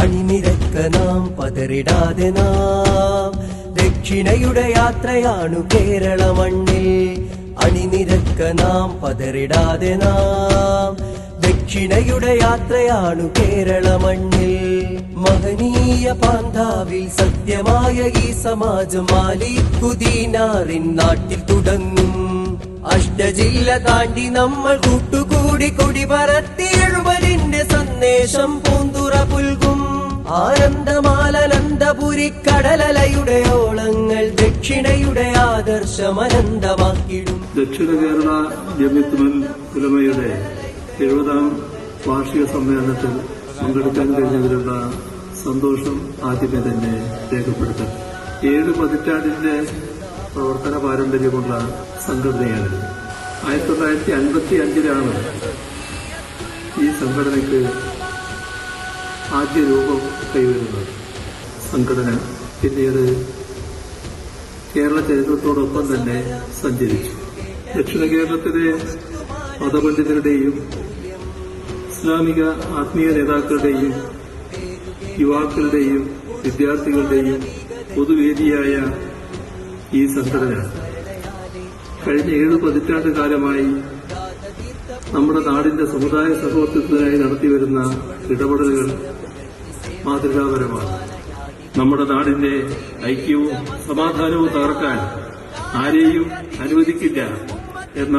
അണിനിരക്ക നാം പതറിടാതെ നാം ദക്ഷിണയുടെ യാത്രയാണു കേരള മണ്ണിൽ. അണിനിരക്ക നാം പതറിടാതെ നാം ദക്ഷിണയുടെ യാത്രയാണു കേരള മണ്ണിൽ. മഹനീയ പാന്താവിൽ സത്യമായ ഈ സമാജം മാലിക്കുദീനാറിൻ നാട്ടിൽ തുടങ്ങും. അഷ്ടജില്ല താണ്ടി നമ്മൾ കൂട്ടുകൂടി കൊടി പറത്തി എഴുപതിന്റെ സന്ദേശം പൂന്തുറ പുൽകും ആനന്ദമാലനന്ദപുരി കടലലയുടെ ഓളങ്ങൾ ദക്ഷിണയുടെ ആദർശമനന്തമാക്കിടും ദക്ഷിണ കേരള ജമിത്തുമൽ ഉലമയുടെ എഴുപതാം വാർഷിക സമ്മേളനത്തിൽ പങ്കെടുക്കാൻ കഴിഞ്ഞതിലുള്ള സന്തോഷം ആദ്യമേ തന്നെ രേഖപ്പെടുത്തും. ഏഴ് പതിറ്റാണ്ടിന്റെ പ്രവർത്തന പാരമ്പര്യമുള്ള സംഘടനയാണ്. ആയിരത്തി തൊള്ളായിരത്തി അൻപത്തി അഞ്ചിലാണ് ഈ സംഘടനയ്ക്ക് ആദ്യ രൂപം കൈവരുന്നത്. സംഘടന പിന്നീട് കേരള ചരിത്രത്തോടൊപ്പം തന്നെ സഞ്ചരിച്ചു. ദക്ഷിണ കേരളത്തിലെ മതപണ്ഡിതരുടെയും ഇസ്ലാമിക ആത്മീയ നേതാക്കളുടെയും യുവാക്കളുടെയും വിദ്യാർത്ഥികളുടെയും പൊതുവേദിയായ ഈ സംഘടന. കഴിഞ്ഞ ഏഴ് പതിറ്റാണ്ട് കാലമായി നമ്മുടെ നാടിന്റെ സമുദായ സഹോദരത്തിനായി നടത്തിവരുന്ന ഇടപെടലുകൾ മാതൃകാപരമാണ്. നമ്മുടെ നാടിന്റെ ഐക്യവും സമാധാനവും തകർക്കാൻ ആരെയും അനുവദിക്കില്ല എന്ന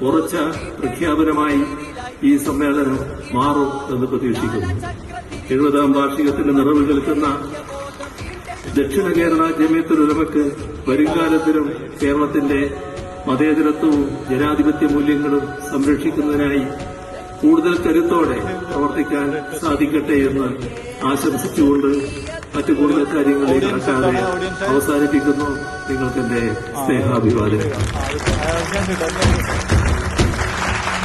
ഉറച്ച പ്രഖ്യാപനമായി ഈ സമ്മേളനം മാറും എന്ന് പ്രതീക്ഷിക്കുന്നു. എഴുപതാം വാർഷികത്തിന് നിറവ് കേൾക്കുന്ന ദക്ഷിണ കേരള ജമിയത്തുൽ ഉലമക്ക് വരുംകാലത്തിലും കേരളത്തിന്റെ മതേതരത്വവും ജനാധിപത്യ മൂല്യങ്ങളും സംരക്ഷിക്കുന്നതിനായി കൂടുതൽ കരുത്തോടെ പ്രവർത്തിക്കാൻ സാധിക്കട്ടെ എന്ന് ആശംസിച്ചുകൊണ്ട് മറ്റു കൂടുതൽ കാര്യങ്ങളിൽ കടക്കാതെ അവസാനിപ്പിക്കുന്നു നിങ്ങൾക്ക് എന്റെ സ്നേഹാഭിവാദനം.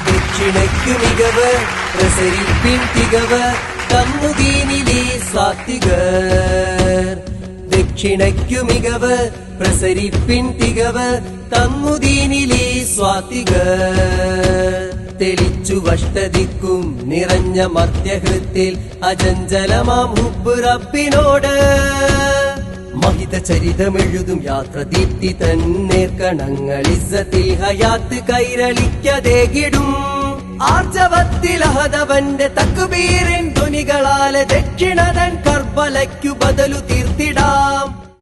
ദക്ഷിണയ്ക്കു മികവ് പ്രസരിപ്പിൻ തികവ് തമ്മുദീനിലെ സ്വാത്തികർ ദക്ഷിണയ്ക്കു മികവ് പ്രസരിപ്പിൻ തികവ് തമ്മുദീനിലെ സ്വാത്തികർ തെളിച്ചു വഷ്ടതിക്കും നിറഞ്ഞ മധ്യഹൃത്തിൽ അജഞ്ചലമാം ഹുബ് റബ്ബിനോട്. മഹിത ചരിതമെഴുതും യാത്ര ദീപ്തി തന്നേർക്കണങ്ങൾ ഇസ്സത്തിൽ ഹയാത്ത് ആർജവത്തിൽ അഹതവന്റെ തക്കുബീറിൻ ധ്വനികളാലെ ദക്ഷിണതൻ കർബലയ്ക്കു ബദലു തീർത്തിടാം.